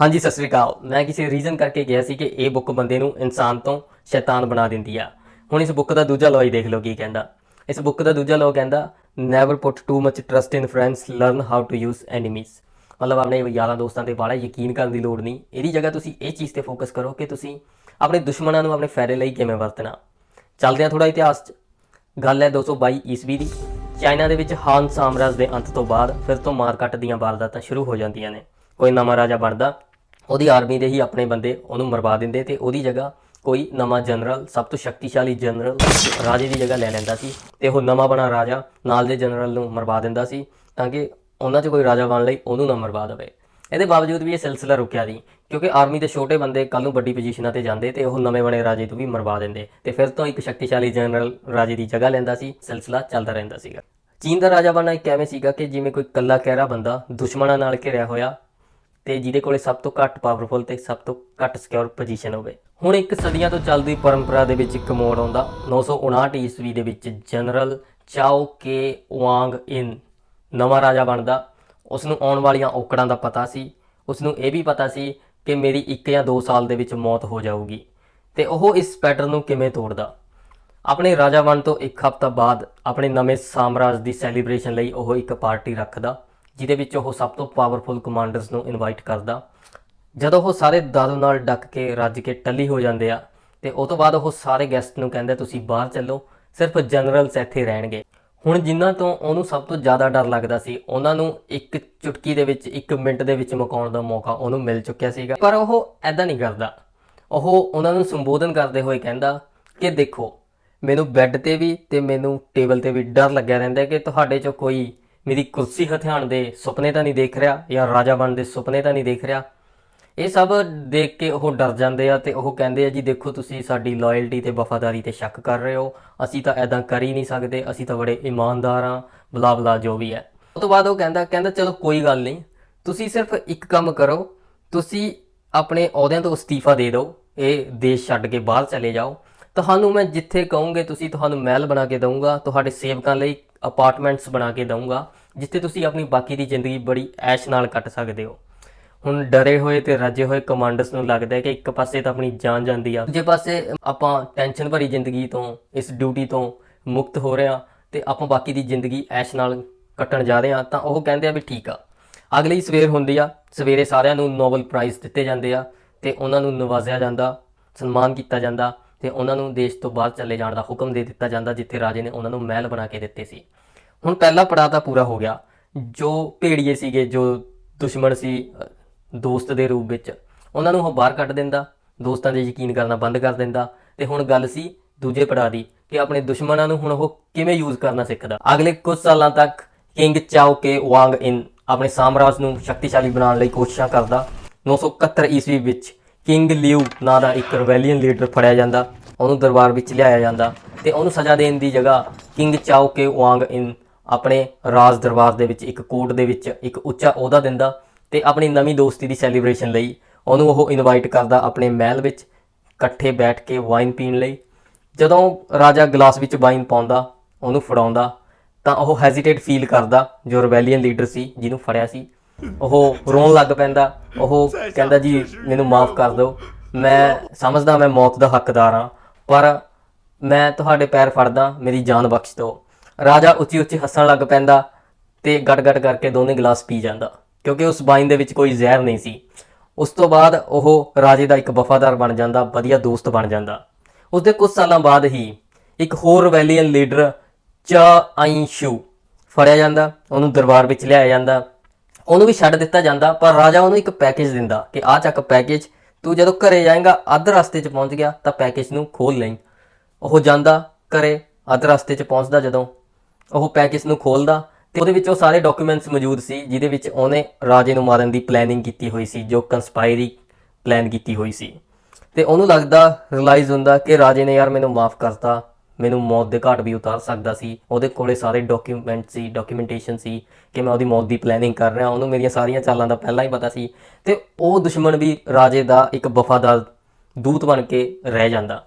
ਹਾਂਜੀ, ਸਤਿ ਸ੍ਰੀ ਅਕਾਲ। ਮੈਂ ਕਿਸੇ ਰੀਜ਼ਨ ਕਰਕੇ ਗਿਆ ਸੀ ਕਿ ਇਹ ਬੁੱਕ ਬੰਦੇ ਨੂੰ ਇਨਸਾਨ ਤੋਂ ਸ਼ੈਤਾਨ ਬਣਾ ਦਿੰਦੀ ਆ। ਹੁਣ ਇਸ ਬੁੱਕ ਦਾ ਦੂਜਾ ਲੋਈ ਦੇਖ ਲਓ ਕੀ ਕਹਿੰਦਾ। ਇਸ ਬੁੱਕ ਦਾ ਦੂਜਾ ਲੋ ਕਹਿੰਦਾ never put too much trust in friends learn how to use enemies ਮਤਲਬ ਆਪਣੇ ਯਾਰਾਂ ਦੋਸਤਾਂ ਤੇ ਬਾਲਾ ਯਕੀਨ ਕਰਨ ਦੀ ਲੋੜ ਨਹੀਂ। ਇਹਦੀ ਜਗ੍ਹਾ ਤੁਸੀਂ ਇਹ ਚੀਜ਼ ਤੇ ਫੋਕਸ ਕਰੋ ਕਿ ਤੁਸੀਂ ਆਪਣੇ ਦੁਸ਼ਮਣਾਂ ਨੂੰ ਆਪਣੇ ਫਾਇਦੇ ਲਈ ਕਿਵੇਂ ਵਰਤਣਾ। ਚੱਲਦੇ ਹਾਂ ਥੋੜਾ ਇਤਿਹਾਸ 'ਚ। ਗੱਲ ਹੈ 222 ਈਸਵੀ ਦੀ। ਚਾਈਨਾ ਦੇ ਵਿੱਚ ਹਾਨ ਸਾਮਰਾਜ ਦੇ ਅੰਤ ਤੋਂ ਬਾਅਦ ਫਿਰ ਤੋਂ ਮਾਰਕਟ ਦੀਆਂ ਵਾਰਦਾਤਾਂ ਸ਼ੁਰੂ ਹੋ ਜਾਂਦੀਆਂ ਨੇ। ਕੋਈ ਨਵਾਂ ਰਾਜਾ ਬਣਦਾ ਉਹਦੀ ਆਰਮੀ ਦੇ ਹੀ ਆਪਣੇ ਬੰਦੇ ਉਹਨੂੰ ਮਰਵਾ ਦਿੰਦੇ ਤੇ ਉਹਦੀ ਜਗ੍ਹਾ ਕੋਈ ਨਵਾਂ ਜਨਰਲ, ਸਭ ਤੋਂ ਸ਼ਕਤੀਸ਼ਾਲੀ ਜਨਰਲ ਰਾਜੇ ਦੀ ਜਗ੍ਹਾ ਲੈ ਲੈਂਦਾ ਸੀ ਤੇ ਉਹ ਨਵਾਂ ਬਣਾ ਰਾਜਾ ਨਾਲ ਦੇ ਜਨਰਲ ਨੂੰ ਮਰਵਾ ਦਿੰਦਾ ਸੀ ਤਾਂ ਕਿ ਉਹਨਾਂ 'ਚ ਕੋਈ ਰਾਜਾ ਬਣ ਲਈ, ਉਹਨੂੰ ਨਾ ਮਰਵਾ ਦੇਵੇ। ਇਹਦੇ ਬਾਵਜੂਦ ਵੀ ਇਹ ਸਿਲਸਿਲਾ ਰੁਕਿਆ ਨਹੀਂ, ਕਿਉਂਕਿ ਆਰਮੀ ਦੇ ਛੋਟੇ ਬੰਦੇ ਕੱਲ ਨੂੰ ਵੱਡੀ ਪੋਜੀਸ਼ਨਾਂ ਤੇ ਜਾਂਦੇ ਤੇ ਉਹ ਨਵੇਂ ਬਣੇ ਰਾਜੇ ਤੋਂ ਵੀ ਮਰਵਾ ਦਿੰਦੇ ਤੇ ਫਿਰ ਤੋਂ ਇੱਕ ਸ਼ਕਤੀਸ਼ਾਲੀ ਜਨਰਲ ਰਾਜੇ ਦੀ ਜਗ੍ਹਾ ਲੈਂਦਾ ਸੀ, ਸਿਲਸਿਲਾ ਚੱਲਦਾ ਰਹਿੰਦਾ ਸੀਗਾ। ਚੀਨ ਦਾ ਰਾਜਾ ਬਣਨਾ ਇੱਕ ਐਵੇਂ ਸੀਗਾ ਕਿ ਜਿਵੇਂ ਕੋਈ ਕੱਲਾ ਕਹਿਰਾ ਬੰਦਾ ਦੁਸ਼ਮਣਾਂ ਨਾਲ ਘਿਰਿਆ ਹੋਇਆ ਤੇ ਜਿਹਦੇ ਕੋਲੇ ਸਭ ਤੋਂ ਘੱਟ ਪਾਵਰਫੁਲ ਤੇ ਸਭ ਤੋਂ ਘੱਟ ਸਿਕਿਉਰ ਪੋਜੀਸ਼ਨ ਹੋਵੇ। ਹੁਣ ਇੱਕ ਸਦੀਆਂ ਤੋਂ ਚੱਲਦੀ ਪਰੰਪਰਾ ਦੇ ਵਿੱਚ ਇੱਕ ਮੋੜ ਆਉਂਦਾ। 959 ਈਸਵੀ ਦੇ ਵਿੱਚ ਜਨਰਲ ਚਾਓ ਕੇ ਵਾਂਗ ਇਨ ਨਵਾਂ ਰਾਜਾ ਬਣਦਾ। ਉਸ ਨੂੰ ਆਉਣ ਵਾਲੀਆਂ ਔਕੜਾਂ ਦਾ ਪਤਾ ਸੀ। ਉਸ ਨੂੰ ਇਹ ਵੀ ਪਤਾ ਸੀ ਕਿ ਮੇਰੀ 1 ਜਾਂ 2 ਸਾਲ ਦੇ ਵਿੱਚ ਮੌਤ ਹੋ ਜਾਊਗੀ ਤੇ ਉਹ ਇਸ ਪੈਟਰਨ ਨੂੰ ਕਿਵੇਂ ਤੋੜਦਾ। ਆਪਣੇ ਰਾਜਾ ਬਣ ਤੋਂ ਇੱਕ ਹਫ਼ਤਾ ਬਾਅਦ ਆਪਣੇ ਨਵੇਂ ਸਾਮਰਾਜ ਦੀ ਸੈਲੀਬ੍ਰੇਸ਼ਨ ਲਈ ਉਹ ਇੱਕ ਪਾਰਟੀ ਰੱਖਦਾ। ਜਿਹਦੇ ਵਿੱਚ ਉਹ ਸਭ ਤੋਂ ਪਾਵਰਫੁਲ ਕਮਾਂਡਰਸ ਨੂੰ ਇਨਵਾਈਟ ਕਰਦਾ। ਜਦੋਂ ਉਹ ਸਾਰੇ ਦਾਰੂ ਨਾਲ ਡੱਕ ਕੇ, ਰੱਜ ਕੇ ਟੱਲੀ ਹੋ ਜਾਂਦੇ ਆ, ਤੇ ਉਸ ਤੋਂ ਬਾਅਦ ਉਹ ਸਾਰੇ ਗੈਸਟ ਨੂੰ ਕਹਿੰਦਾ, ਤੁਸੀਂ ਬਾਹਰ ਚੱਲੋ, ਸਿਰਫ ਜਨਰਲਸ ਇੱਥੇ ਰਹਿਣਗੇ। ਹੁਣ ਜਿਨ੍ਹਾਂ ਤੋਂ ਉਹਨੂੰ ਸਭ ਤੋਂ ਜ਼ਿਆਦਾ ਡਰ ਲੱਗਦਾ ਸੀ, ਉਹਨਾਂ ਨੂੰ ਇੱਕ ਚੁਟਕੀ ਦੇ ਵਿੱਚ, ਇੱਕ ਮਿੰਟ ਦੇ ਵਿੱਚ ਮੁਕਾਉਣ ਦਾ ਮੌਕਾ ਉਹਨੂੰ ਮਿਲ ਚੁੱਕਿਆ ਸੀਗਾ। ਪਰ ਉਹ ਐਦਾਂ ਨਹੀਂ ਕਰਦਾ। ਉਹ ਉਹਨਾਂ ਨੂੰ ਸੰਬੋਧਨ ਕਰਦੇ ਹੋਏ ਕਹਿੰਦਾ ਕਿ ਦੇਖੋ, ਮੈਨੂੰ ਬੈੱਡ ਤੇ ਵੀ ਤੇ ਮੈਨੂੰ ਟੇਬਲ ਤੇ ਵੀ ਡਰ ਲੱਗਿਆ ਰਹਿੰਦਾ ਕਿ ਤੁਹਾਡੇ ਚੋਂ ਕੋਈ ਮੇਰੀ ਕੁਰਸੀ ਹਥਿਆਣ ਦੇ ਸੁਪਨੇ ਤਾਂ ਨਹੀਂ ਦੇਖ ਰਿਹਾ ਜਾਂ ਰਾਜਾ ਬਣਨ ਦੇ ਸੁਪਨੇ ਤਾਂ ਨਹੀਂ ਦੇਖ ਰਿਹਾ। ਇਹ ਸਭ ਦੇਖ ਕੇ ਉਹ ਡਰ ਜਾਂਦੇ ਆ ਤੇ ਉਹ ਕਹਿੰਦੇ ਆ, ਜੀ ਦੇਖੋ, ਤੁਸੀਂ ਸਾਡੀ ਲਾਇਲਟੀ ਤੇ ਵਫਾਦਾਰੀ ਤੇ ਸ਼ੱਕ ਕਰ ਰਹੇ ਹੋ। ਅਸੀਂ ਤਾਂ ਐਦਾਂ ਕਰ ਹੀ ਨਹੀਂ ਸਕਦੇ। ਅਸੀਂ ਤਾਂ ਬੜੇ ਇਮਾਨਦਾਰ ਆ ਬਲਾ ਬਲਾ ਜੋ ਵੀ ਹੈ। ਉਸ ਤੋਂ ਬਾਅਦ ਉਹ ਕਹਿੰਦਾ ਕਹਿੰਦਾ, ਚਲੋ, ਕੋਈ ਗੱਲ ਨਹੀਂ। ਤੁਸੀਂ ਸਿਰਫ ਇੱਕ ਕੰਮ ਕਰੋ। ਤੁਸੀਂ ਆਪਣੇ ਅਹੁਦਿਆਂ ਤੋਂ ਅਸਤੀਫਾ ਦੇ ਦਿਓ। ਇਹ ਦੇਸ਼ ਛੱਡ ਕੇ ਬਾਹਰ ਚਲੇ ਜਾਓ। ਤੁਹਾਨੂੰ ਮੈਂ ਜਿੱਥੇ ਕਹੂੰਗੇ, ਤੁਸੀਂ ਤੁਹਾਨੂੰ ਮਹਿਲ ਬਣਾ ਕੇ ਦਊਂਗਾ। ਤੁਹਾਡੇ ਸੇਵਕਾਂ ਲਈ ਅਪਾਰਟਮੈਂਟਸ ਬਣਾ ਕੇ ਦਊਂਗਾ, ਜਿੱਥੇ ਤੁਸੀਂ ਆਪਣੀ ਬਾਕੀ ਦੀ ਜ਼ਿੰਦਗੀ ਬੜੀ ਐਸ਼ ਨਾਲ ਕੱਟ ਸਕਦੇ ਹੋ। ਹੁਣ ਡਰੇ ਹੋਏ ਤੇ ਰਾਜੇ ਹੋਏ ਕਮਾਂਡਰਸ ਨੂੰ ਲੱਗਦਾ ਹੈ ਕਿ ਇੱਕ ਪਾਸੇ ਤਾਂ ਆਪਣੀ ਜਾਨ ਜਾਂਦੀ ਆ, ਦੂਜੇ ਪਾਸੇ ਆਪਾਂ ਟੈਨਸ਼ਨ ਭਰੀ ਜ਼ਿੰਦਗੀ ਤੋਂ, ਇਸ ਡਿਊਟੀ ਤੋਂ ਮੁਕਤ ਹੋ ਰਹੇ ਆ ਤੇ ਆਪਾਂ ਬਾਕੀ ਦੀ ਜ਼ਿੰਦਗੀ ਐਸ਼ ਨਾਲ ਕੱਟਣ ਜਾ ਰਹੇ ਆ, ਤਾਂ ਉਹ ਕਹਿੰਦੇ ਆ ਵੀ ਠੀਕ ਆ। ਅਗਲੀ ਸਵੇਰ ਹੁੰਦੀ ਆ, ਸਵੇਰੇ ਸਾਰਿਆਂ ਨੂੰ ਨੋਬਲ ਪ੍ਰਾਈਜ਼ ਦਿੱਤੇ ਜਾਂਦੇ ਆ ਤੇ ਉਹਨਾਂ ਨੂੰ ਨਵਾਜ਼ਿਆ ਜਾਂਦਾ, ਸਨਮਾਨ ਕੀਤਾ ਜਾਂਦਾ ਤੇ ਉਹਨਾਂ ਨੂੰ ਦੇਸ਼ ਤੋਂ ਬਾਹਰ ਚਲੇ ਜਾਣ ਦਾ ਹੁਕਮ ਦੇ ਦਿੱਤਾ ਜਾਂਦਾ, ਜਿੱਥੇ ਰਾਜੇ ਨੇ ਉਹਨਾਂ ਨੂੰ ਮਹਿਲ ਬਣਾ ਕੇ ਦਿੱਤੇ ਸੀ। ਹੁਣ ਪਹਿਲਾ ਪੜਾਅ ਤਾਂ ਪੂਰਾ ਹੋ ਗਿਆ। ਜੋ ਭੇੜੀਏ ਸੀਗੇ, ਜੋ ਦੁਸ਼ਮਣ ਸੀ ਦੋਸਤ ਦੇ ਰੂਪ ਵਿੱਚ, ਉਹਨਾਂ ਨੂੰ ਉਹ ਬਾਹਰ ਕੱਢ ਦਿੰਦਾ, ਦੋਸਤਾਂ ਦੇ ਯਕੀਨ ਕਰਨਾ ਬੰਦ ਕਰ ਦਿੰਦਾ। ਤੇ ਹੁਣ ਗੱਲ ਸੀ ਦੂਜੇ ਪੜਾਅ ਦੀ, ਕਿ ਆਪਣੇ ਦੁਸ਼ਮਣਾਂ ਨੂੰ ਹੁਣ ਉਹ ਕਿਵੇਂ ਯੂਜ਼ ਕਰਨਾ ਸਿੱਖਦਾ। ਅਗਲੇ ਕੁਝ ਸਾਲਾਂ ਤੱਕ ਕਿੰਗ ਚਾਓ ਕੇ ਵਾਂਗ ਇਨ ਆਪਣੇ ਸਾਮਰਾਜ ਨੂੰ ਸ਼ਕਤੀਸ਼ਾਲੀ ਬਣਾਉਣ ਲਈ ਕੋਸ਼ਿਸ਼ਾਂ ਕਰਦਾ। 971 ਈਸਵੀ ਵਿੱਚ ਕਿੰਗ ਲਿਊ ਨਾਂ ਦਾ ਇੱਕ ਰਵੈਲੀਅਨ ਲੀਡਰ ਫੜਿਆ ਜਾਂਦਾ, ਉਹਨੂੰ ਦਰਬਾਰ ਵਿੱਚ ਲਿਆਇਆ ਜਾਂਦਾ ਤੇ ਉਹਨੂੰ ਸਜ਼ਾ ਦੇਣ ਦੀ ਜਗ੍ਹਾ ਕਿੰਗ ਚਾਓ ਕੇ ਵਾਂਗ ਇਨ ਆਪਣੇ ਰਾਜ ਦਰਬਾਰ ਦੇ ਵਿੱਚ, ਇੱਕ ਕੋਰਟ ਦੇ ਵਿੱਚ, ਇੱਕ ਉੱਚਾ ਅਹੁਦਾ ਦਿੰਦਾ ਤੇ ਆਪਣੀ ਨਵੀਂ ਦੋਸਤੀ ਦੀ ਸੈਲੀਬ੍ਰੇਸ਼ਨ ਲਈ ਉਹਨੂੰ ਉਹ ਇਨਵਾਈਟ ਕਰਦਾ ਆਪਣੇ ਮਹਿਲ ਵਿੱਚ ਇਕੱਠੇ ਬੈਠ ਕੇ ਵਾਈਨ ਪੀਣ ਲਈ। ਜਦੋਂ ਰਾਜਾ ਗਲਾਸ ਵਿੱਚ ਵਾਈਨ ਪਾਉਂਦਾ, ਉਹਨੂੰ ਫੜਾਉਂਦਾ ਤਾਂ ਉਹ ਹੈਜ਼ਿਟੇਟ ਫੀਲ ਕਰਦਾ ਜੋ ਰਿਬੈਲੀਅਨ ਲੀਡਰ ਸੀ, ਜਿਹਨੂੰ ਫੜਿਆ ਸੀ। ਉਹ ਰੋਣ ਲੱਗ ਪੈਂਦਾ। ਉਹ ਕਹਿੰਦਾ ਜੀ, ਮੈਨੂੰ ਮਾਫ ਕਰ ਦਿਓ। ਮੈਂ ਸਮਝਦਾ ਮੈਂ ਮੌਤ ਦਾ ਹੱਕਦਾਰ ਹਾਂ, ਪਰ ਮੈਂ ਤੁਹਾਡੇ ਪੈਰ ਫੜਦਾ, ਮੇਰੀ ਜਾਨ ਬਖਸ਼ ਦਿਓ। ਰਾਜਾ ਉੱਚੀ ਉੱਚੀ ਹੱਸਣ ਲੱਗ ਪੈਂਦਾ ਤੇ ਗੜ-ਗੜ ਕਰਕੇ ਦੋਨੇ ਗਲਾਸ ਪੀ ਜਾਂਦਾ, ਕਿਉਂਕਿ ਉਸ ਵਾਈਨ ਦੇ ਵਿੱਚ ਕੋਈ ਜ਼ਹਿਰ ਨਹੀਂ ਸੀ। ਉਸ ਤੋਂ ਬਾਅਦ ਉਹ ਰਾਜੇ ਦਾ ਇੱਕ ਵਫਾਦਾਰ ਬਣ ਜਾਂਦਾ, ਵਧੀਆ ਦੋਸਤ ਬਣ ਜਾਂਦਾ। ਉਸ ਦੇ ਕੁਝ ਸਾਲਾਂ ਬਾਅਦ ਹੀ ਇੱਕ ਹੋਰ ਰਵੈਲੀਅਨ ਲੀਡਰ ਚਾ ਆਇਨਸ਼ੂ ਫੜਿਆ ਜਾਂਦਾ, ਉਹਨੂੰ ਦਰਬਾਰ ਵਿੱਚ ਲਿਆਇਆ ਜਾਂਦਾ। ਉਹਨੂੰ ਵੀ ਛੱਡ ਦਿੱਤਾ ਜਾਂਦਾ, ਪਰ ਰਾਜਾ ਉਹਨੂੰ ਇੱਕ ਪੈਕੇਜ ਦਿੰਦਾ ਕਿ ਆਹ ਚੱਕ ਪੈਕੇਜ ਤੂੰ ਜਦੋਂ ਘਰੇ ਜਾਏਗਾ, ਅੱਧ ਰਸਤੇ 'ਚ ਪਹੁੰਚ ਗਿਆ, ਤਾਂ ਪੈਕੇਜ ਨੂੰ ਖੋਲ ਲਈ। ਉਹ ਜਾਂਦਾ ਘਰੇ, ਅੱਧ ਰਸਤੇ 'ਚ ਪਹੁੰਚਦਾ ਜਦੋਂ ਉਹ ਪੈਕੇਜ ਨੂੰ ਖੋਲਦਾ ਤੇ ਉਹਦੇ ਵਿੱਚ ਉਹ ਸਾਰੇ ਡਾਕੂਮੈਂਟਸ ਮੌਜੂਦ ਸੀ, ਜਿਹਦੇ ਵਿੱਚ ਉਹਨੇ ਰਾਜੇ ਨੂੰ ਮਾਰਨ ਦੀ ਪਲੈਨਿੰਗ ਕੀਤੀ ਹੋਈ ਸੀ, ਜੋ ਕੰਸਪਾਇਰੀ ਪਲਾਨ ਕੀਤੀ ਹੋਈ ਸੀ। ਤੇ ਉਹਨੂੰ ਲੱਗਦਾ ਰਿਅਲਾਈਜ਼ ਹੁੰਦਾ ਕਿ ਰਾਜੇ ਨੇ ਯਾਰ ਮੈਨੂੰ ਮਾਫ ਕਰਤਾ ਮੈਨੂੰ ਮੌਤ ਦੇ ਘਾਟ ਵੀ ਉਤਾਰ ਸਕਦਾ ਸੀ। ਉਹਦੇ ਕੋਲੇ ਸਾਰੇ ਡਾਕੂਮੈਂਟ ਸੀ ਡਾਕੂਮੈਂਟੇਸ਼ਨ ਸੀ ਕਿ ਮੈਂ ਉਹਦੀ ਮੌਤ ਦੀ ਪਲੈਨਿੰਗ ਕਰ ਰਿਹਾ। ਉਹਨੂੰ ਮੇਰੀਆਂ ਸਾਰੀਆਂ ਚਾਲਾਂ ਦਾ ਪਹਿਲਾਂ ਹੀ ਪਤਾ ਸੀ ਤੇ ਉਹ ਦੁਸ਼ਮਣ ਵੀ ਰਾਜੇ ਦਾ ਇੱਕ ਵਫਾਦਾਰ ਦੂਤ ਬਣ ਕੇ ਰਹਿ ਜਾਂਦਾ।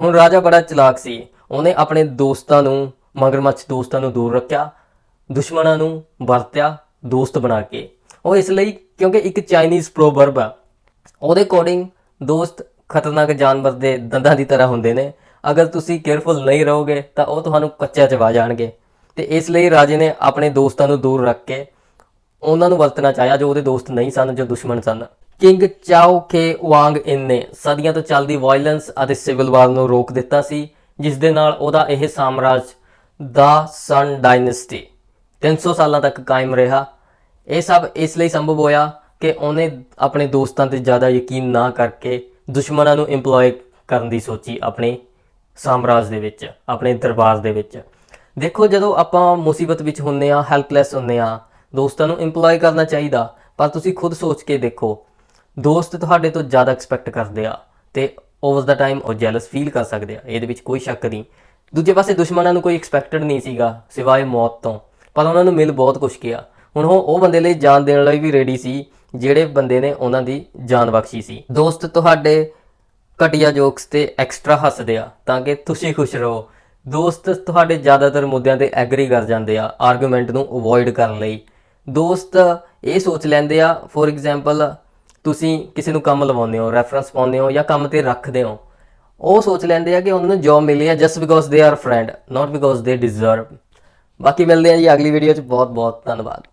ਹੁਣ ਰਾਜਾ ਬੜਾ ਚਲਾਕ ਸੀ। ਉਹਨੇ ਆਪਣੇ ਦੋਸਤਾਂ ਨੂੰ, ਮਗਰਮੱਛ ਦੋਸਤਾਂ ਨੂੰ ਦੂਰ ਰੱਖਿਆ, ਦੁਸ਼ਮਣਾਂ ਨੂੰ ਵਰਤਿਆ ਦੋਸਤ ਬਣਾ ਕੇ। ਉਹ ਇਸ ਲਈ ਕਿਉਂਕਿ ਇੱਕ ਚਾਈਨੀਜ਼ ਪ੍ਰੋਵਰਬ ਆ। ਉਹਦੇ ਅਕੋਰਡਿੰਗ ਦੋਸਤ ਖਤਰਨਾਕ ਜਾਨਵਰ ਦੇ ਦੰਦਾਂ ਦੀ ਤਰ੍ਹਾਂ ਹੁੰਦੇ ਨੇ। ਅਗਰ ਤੁਸੀਂ ਕੇਅਰਫੁਲ ਨਹੀਂ ਰਹੋਗੇ, ਤਾਂ ਉਹ ਤੁਹਾਨੂੰ ਕੱਚਾ ਚਬਾ ਜਾਣਗੇ। ਤੇ ਇਸ ਲਈ ਰਾਜੇ ਨੇ ਆਪਣੇ ਦੋਸਤਾਂ ਨੂੰ ਦੂਰ ਰੱਖ ਕੇ ਉਹਨਾਂ ਨੂੰ ਵਰਤਣਾ ਚਾਹਿਆ, ਜੋ ਉਹਦੇ ਦੋਸਤ ਨਹੀਂ ਸਨ, ਜੋ ਦੁਸ਼ਮਣ ਸਨ। ਕਿੰਗ ਚਾਓ ਕੇ ਵਾਂਗ ਇਨ ਨੇ ਸਦੀਆਂ ਤੋਂ ਚੱਲਦੀ ਵਾਇਲੈਂਸ ਅਤੇ ਸਿਵਲ ਵਾਰ ਨੂੰ ਰੋਕ ਦਿੱਤਾ ਸੀ, ਜਿਸ ਦੇ ਨਾਲ ਉਹਦਾ ਇਹ ਸਾਮਰਾਜ ਦਾ ਸਨ ਡਾਇਨੈਸਟੀ 300 ਸਾਲਾਂ ਤੱਕ ਕਾਇਮ ਰਿਹਾ। ਇਹ ਸਭ ਇਸ ਲਈ ਸੰਭਵ ਹੋਇਆ ਕਿ ਉਹਨੇ ਆਪਣੇ ਦੋਸਤਾਂ ਤੇ ਜ਼ਿਆਦਾ ਯਕੀਨ ਨਾ ਕਰਕੇ ਦੁਸ਼ਮਣਾਂ ਨੂੰ EMPLOY ਕਰਨ ਦੀ ਸੋਚੀ, ਆਪਣੇ ਸਾਮਰਾਜ ਦੇ ਵਿੱਚ, ਆਪਣੇ ਦਰਬਾਰ ਦੇ ਵਿੱਚ। ਦੇਖੋ, ਜਦੋਂ ਆਪਾਂ ਮੁਸੀਬਤ ਵਿੱਚ ਹੁੰਨੇ ਆ ਹੈਲਪਲੈਸ ਹੁੰਨੇ ਆ ਦੋਸਤਾਂ ਨੂੰ EMPLOY ਕਰਨਾ ਚਾਹੀਦਾ, ਪਰ ਤੁਸੀਂ ਖੁਦ ਸੋਚ ਕੇ ਦੇਖੋ, ਦੋਸਤ ਤੁਹਾਡੇ ਤੋਂ ਜ਼ਿਆਦਾ ਐਕਸਪੈਕਟ ਕਰਦੇ ਆ ਤੇ ਓਵਰ ਦਾ ਟਾਈਮ ਉਹ ਜੈਲਸ ਫੀਲ ਕਰ ਸਕਦੇ ਆ, ਇਹਦੇ ਵਿੱਚ ਕੋਈ ਸ਼ੱਕ ਨਹੀਂ। ਦੂਜੇ ਪਾਸੇ ਦੁਸ਼ਮਣਾਂ ਨੂੰ ਕੋਈ ਐਕਸਪੈਕਟਡ ਨਹੀਂ ਸੀਗਾ, ਸਿਵਾਏ ਮੌਤ ਤੋਂ, ਪਰ ਉਹਨਾਂ ਨੂੰ ਮਿਲ ਬਹੁਤ ਕੁਛ ਗਿਆ। ਹੁਣ ਉਹ ਉਹ ਬੰਦੇ ਲਈ ਜਾਨ ਦੇਣ ਲਈ ਵੀ ਰੈਡੀ ਸੀ, ਜਿਹੜੇ ਬੰਦੇ ਨੇ ਉਹਨਾਂ ਦੀ ਜਾਨ ਬਖਸ਼ੀ ਸੀ। ਦੋਸਤ ਤੁਹਾਡੇ ਘਟੀਆ ਜੋਕਸ ਤੇ ਐਕਸਟਰਾ ਹੱਸਦੇ ਆ, ਤਾਂ ਕਿ ਤੁਸੀਂ ਖੁਸ਼ ਰਹੋ। ਦੋਸਤ ਤੁਹਾਡੇ ਜ਼ਿਆਦਾਤਰ ਮੁੱਦਿਆਂ ਤੇ ਐਗਰੀ ਕਰ ਜਾਂਦੇ ਆ ਆਰਗੂਮੈਂਟ ਨੂੰ ਅਵੋਇਡ ਕਰਨ ਲਈ। ਦੋਸਤ ਇਹ ਸੋਚ ਲੈਂਦੇ ਆ ਫੋਰ ਐਗਜ਼ਾਮਪਲ ਤੁਸੀਂ ਕਿਸੇ ਨੂੰ ਕੰਮ ਲਵਾਉਂਦੇ ਹੋ ਰੈਫਰੈਂਸ ਪਾਉਂਦੇ ਹੋ ਜਾਂ ਕੰਮ ਤੇ ਰੱਖਦੇ ਹੋ। ਉਹ ਸੋਚ ਲੈਂਦੇ ਆ ਕਿ ਉਹਨਾਂ ਨੂੰ ਜੌਬ ਮਿਲੀ ਹੈ just because they are friend not because they deserve ਬਾਕੀ ਮਿਲਦੇ ਆ ਜੀ ਅਗਲੀ ਵੀਡੀਓ 'ਚ। ਬਹੁਤ ਬਹੁਤ ਧੰਨਵਾਦ।